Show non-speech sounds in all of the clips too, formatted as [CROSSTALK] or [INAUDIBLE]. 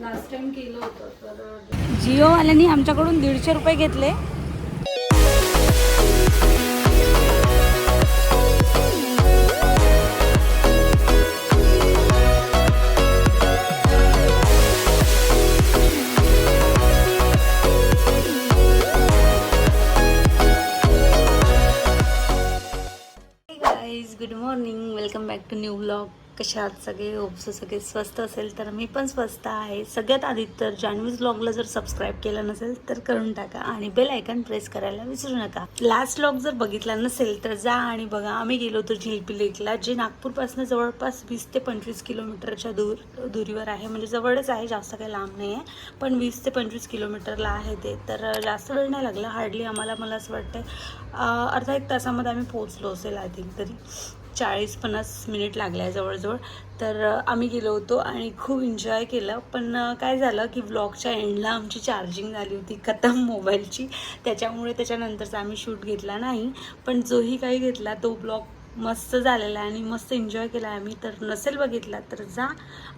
Last time केलं होतं तर जिओवाल्यांनी आमच्याकडून दीडशे रुपये घेतले. Guys good morning welcome back to new blog. कशा आहात सगळे होपसो सगळे स्वस्त असेल तर मी पण स्वस्त आहे. सगळ्यात आधी तर जान्हवीज ब्लॉगला जर सबस्क्राईब केलं नसेल तर करून टाका आणि बेल आयकॉन प्रेस करायला विसरू नका. लास्ट ब्लॉग जर बघितला नसेल तर जा आणि बघा. आम्ही गेलो होतो जिलपी लेकला जे नागपूरपासून जवळपास वीस ते पंचवीस किलोमीटरच्या दूर दुरीवर आहे. म्हणजे जवळच आहे जास्त काही लांब नाही आहे पण वीस ते पंचवीस किलोमीटरला आहे ते. तर जास्त वेळ नाही लागला. हार्डली आम्हाला मला असं वाटतं अर्धा एक तासामध्ये आम्ही पोहोचलो असेल आय थिंक तरी. चाळीस पन्नास मिनिट लागले आहे जवळजवळ. तर आम्ही गेलो होतो आणि खूप एन्जॉय केलं. पण काय झालं की ब्लॉगच्या एंडला आमची चार्जिंग झाली होती खतम मोबाईलची त्याच्यामुळे त्याच्यानंतरचा आम्ही शूट घेतला नाही. पण जोही काही घेतला तो ब्लॉग मस्त झालेला आहे आणि मस्त एन्जॉय केला आहे आम्ही. तर नसेल बघितला तर जा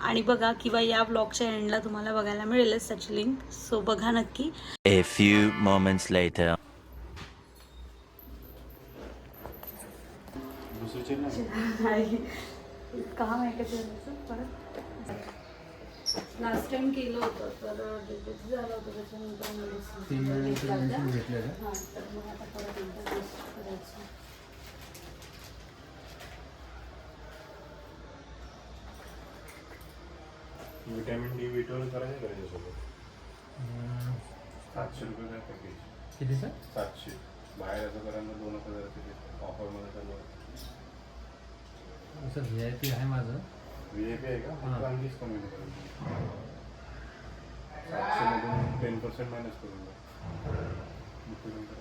आणि बघा किंवा या ब्लॉगच्या एंडला तुम्हाला बघायला मिळेलच त्याची लिंक सो बघा नक्की. A few moments later. काम आहे का त्याचं परत लास्ट टाइम केलं होतं तर झालं होतं. त्याच्यानंतर? हाँ तर मग आता परत एकदा करायचं. विटॅमिन डी विटोल करायचं करायचं सोबत अं, सातशे रुपये काय पॅकेज कितीचं सातशे. बाहेर असं करायला दोन एक हजाराचे ऑफरमध्ये चालू आहे. असं व्ही आय पी आहे माझं. व्ही आय पी आहे का? हां. मग कमी सातशेमधून टेन पर्सेंट मायनस करून द्या. मग ते नंतर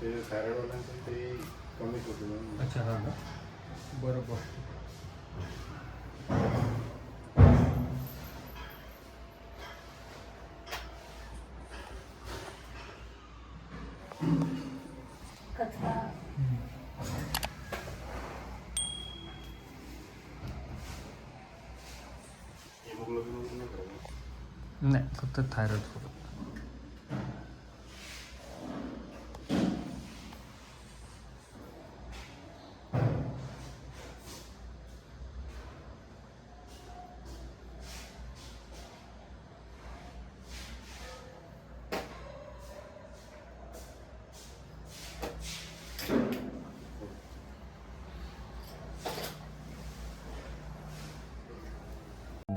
ते थायरॉइडवाल्यांचं ते कमीच होते म्हणून अच्छा हा का बरोबर कचरा हेमोग्लोबिन वगैरे नाही करायचं नाही फक्त थायरॉइड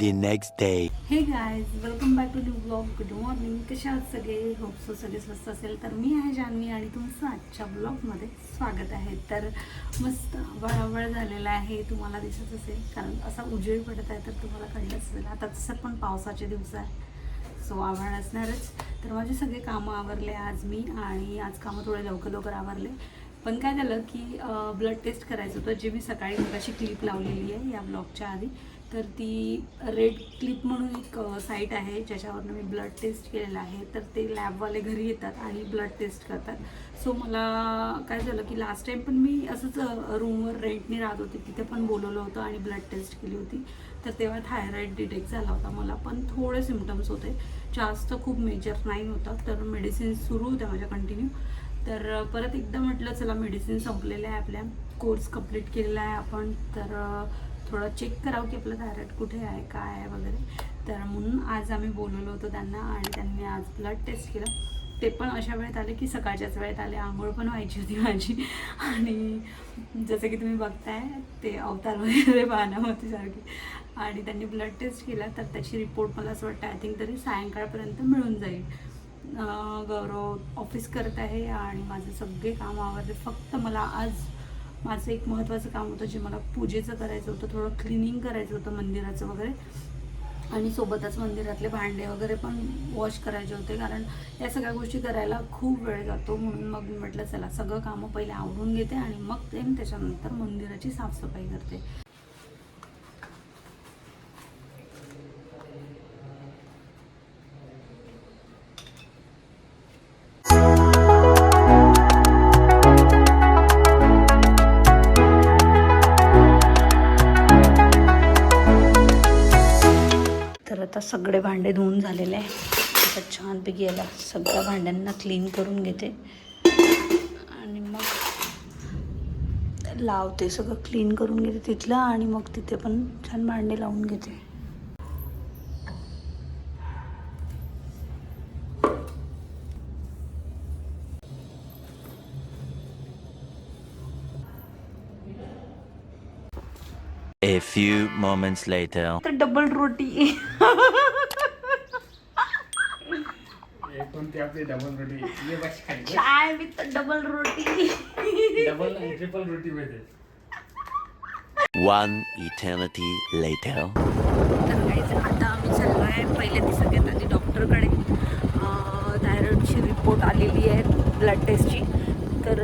The next day. हे guys, welcome back to the vlog. Good morning. कशा आहात सगळे? होप सो सगळे स्वस्त असेल. तर मी आहे जान्हवी आणि तुमचं आजच्या ब्लॉगमध्ये स्वागत आहे. तर मस्त वळावळ झालेला आहे तुम्हाला दिसत असेल. कारण असा उजेड पडत आहे तर तुम्हाला कळलं असेल. आता तसं पण पावसाचे दिवस आहे सो आभाळ असणारच. तर माझे सगळे कामं आवरले आज मी आणि आज कामं थोडे लवकर लवकर आवरले. पण काय झालं की ब्लड टेस्ट करायचं होतं जे मी सकाळी मगाशी क्लिप लावलेली आहे या ब्लॉगच्या आधी. तर ती रेड क्लिप म्हणून एक साईट आहे ज्याच्यावरनं मी ब्लड टेस्ट केलेलं आहे. तर ते लॅबवाले घरी येतात आणि ब्लड टेस्ट करतात. सो मला काय झालं की लास्ट टाईम पण मी असंच रूमवर रेंटने राहत होते. तिथे पण बोलवलं होतं आणि ब्लड टेस्ट केली होती. तर तेव्हा थायरॉईड डिटेक्ट झाला होता. मला पण थोडे सिमटम्स होते. जास्त खूप मेजर नाही होता. तर मेडिसिन सुरू होत्या माझ्या कंटिन्यू तर परत एकदा म्हटलं चला मेडिसिन संपलेल्या आहे आपल्या. कोर्स कंप्लीट केलेला आहे आपण. तर थोडं चेक करावं की आपलं थायरॉइड कुठे आहे काय आहे वगैरे. तर म्हणून आज आम्ही बोलवलं होतं त्यांना आणि त्यांनी आज ब्लड टेस्ट केलं. ते पण अशा वेळेत आले की सकाळच्याच वेळेत आले. आंघोळ पण व्हायची होती माझी. आणि जसं की तुम्ही बघताय ते अवतार वगैरे पाहणं होती सारखी. आणि त्यांनी ब्लड टेस्ट केला तर त्याची रिपोर्ट मला असं वाटतं आय थिंक तरी सायंकाळपर्यंत मिळून जाईल. गौरव ऑफिस करत आहे आणि माझे सगळे काम आवरले. फक्त मला आज माझं एक महत्त्वाचं काम होतं जे मला पूजेचं करायचं होतं थोडं क्लिनिंग करायचं होतं मंदिराचं वगैरे. आणि सोबतच मंदिरातले भांडे वगैरे पण वॉश करायचे होते कारण या सगळ्या गोष्टी करायला खूप वेळ जातो. म्हणून मग मी म्हटलं चला सगळं कामं पहिले आवरून घेते आणि मग ते त्याच्यानंतर मंदिराची साफसफाई करते. आता सगळे भांडे धुवून झालेले आहे. आता छानपैकी याला सगळ्या भांड्यांना क्लीन करून घेते. आणि मग लावते सगळं क्लीन करून घेते तिथलं आणि मग तिथे पण छान भांडे लावून घेते. A few moments later. तर डबल रोटी. कोणती आपली डबल रोटी. ये बस खाली चाय विथ डबल रोटी. डबल ट्रिपल रोटी मिळते One eternity later. तर guys, आता आम्ही चाललो आहे पहिले ती सगळ्यात आधी डॉक्टरकडे थायरॉइडची रिपोर्ट आलेली आहे ब्लड टेस्टची तर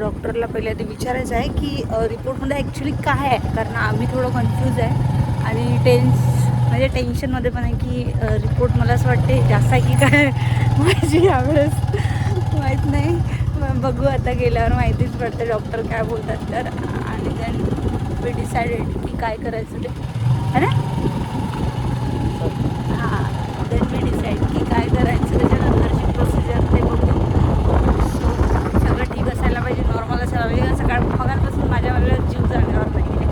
डॉक्टरला पहिले आधी विचारायचं आहे की रिपोर्टमध्ये ॲक्च्युली काय आहे? कारण आम्ही थोडं कन्फ्यूज आहे. आणि टेन्स म्हणजे टेन्शनमध्ये पण आहे की रिपोर्ट मला असं वाटते जास्त आहे की काय? [LAUGHS] माझी यावेळेस माहीत नाही. बघू आता गेल्यावर माहितीच पडते डॉक्टर काय बोलतात तर. आणि देन वी डिसाइडेड की काय करायचं ते. है ना हां देन मी डिसाईड की काय करायचं त्याच्यानंतरची प्रोसिजर ते बघू सो सगळं ठीक असायला पाहिजे नॉर्मल असायला पाहिजे कारण सकाळ पगारपासून माझ्या मला जीव जागेवर नाही आहे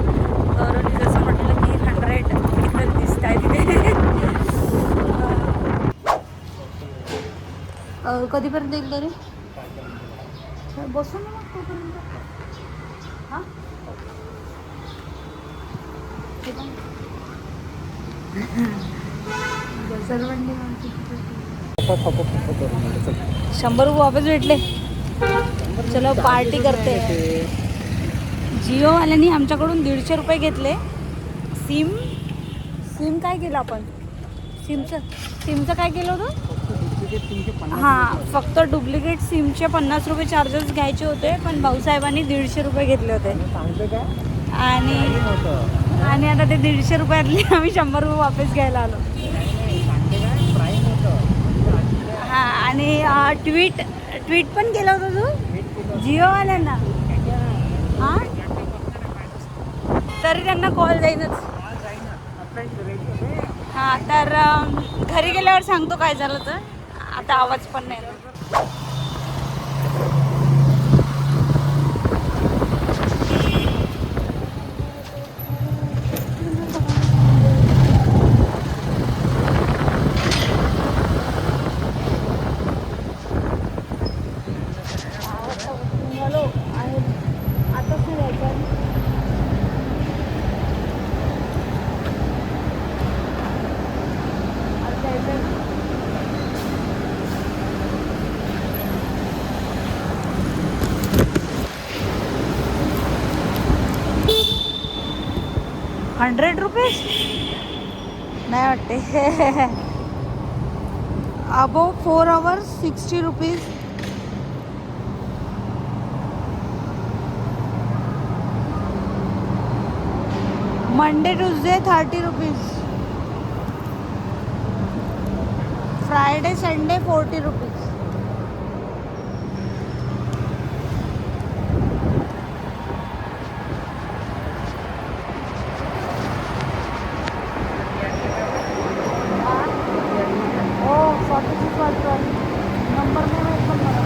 तर मी जसं म्हटलं की हंड्रेड तिथं दिसत आहे तिथे अं, कधीपर्यंत येईल तरी? बसून मग तोपर्यंत. हां? शंभर रुपये वापस भेटले. चलो पार्टी करते. जिओवाल्यांनी आमच्याकडून दीडशे रुपये घेतले. सिम सिम काय केलं आपण? सिमचं सिमचं काय केलं होतं? हां फक्त डुप्लिकेट सिमचे पन्नास रुपये चार्जेस घ्यायचे होते पण भाऊसाहेबांनी दीडशे रुपये घेतले होते. आणि आणि आता ते दीडशे रुपयातले [LAUGHS] आम्ही शंभर रुपये वापस घ्यायला आलो. हां आणि ट्विट ट्विट पण केलं होतं तू? जिओवाल्यांना? हां? तरी त्यांना कॉल जाईनच. हां तर घरी गेल्यावर सांगतो काय झालं तर. आता आवाज पण नाही येत. हॅलो आहे आता काय जायचं आता जायचं हंड्रेड रुपीज? नाही वाटते. [LAUGHS] Above four hours sixty rupees Monday Tuesday thirty rupees Friday Sunday forty rupees हो फॉर्टी सिक्स वाटतं नंबर नाही माहीत पण मला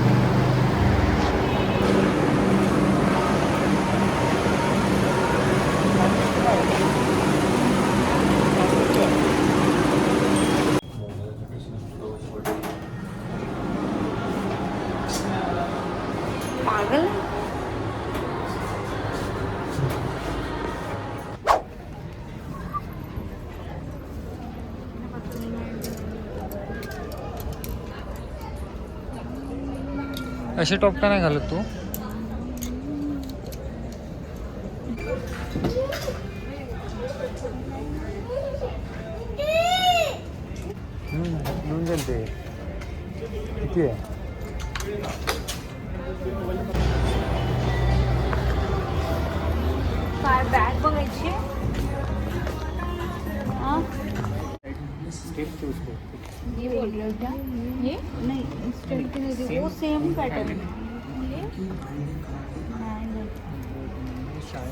पागल आहे. असे टॉप का नाही घालत तू? घेऊन जाईल ते. किती आहे? काय बॅग बघायची. स्टेप चूज़ कर ये बोल रहे हो क्या? ये? नहीं स्ट्रेट की नहीं वो सेम पैटर्न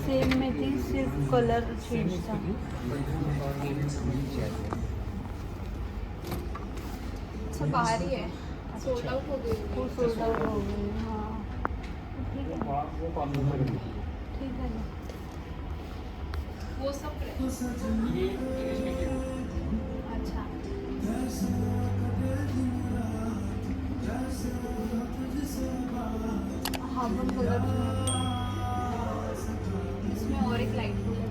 सेम में थी सिर्फ़ कलर चेंज था। अच्छा बाहर ही है। सोल्ड आउट हो गई। वो सोल्ड आउट हो गई हाँ। ठीक है। रखी ठीक है। वो सब ये अच्छा हाँ पण कलर इसमें और एक लाइट ब्लू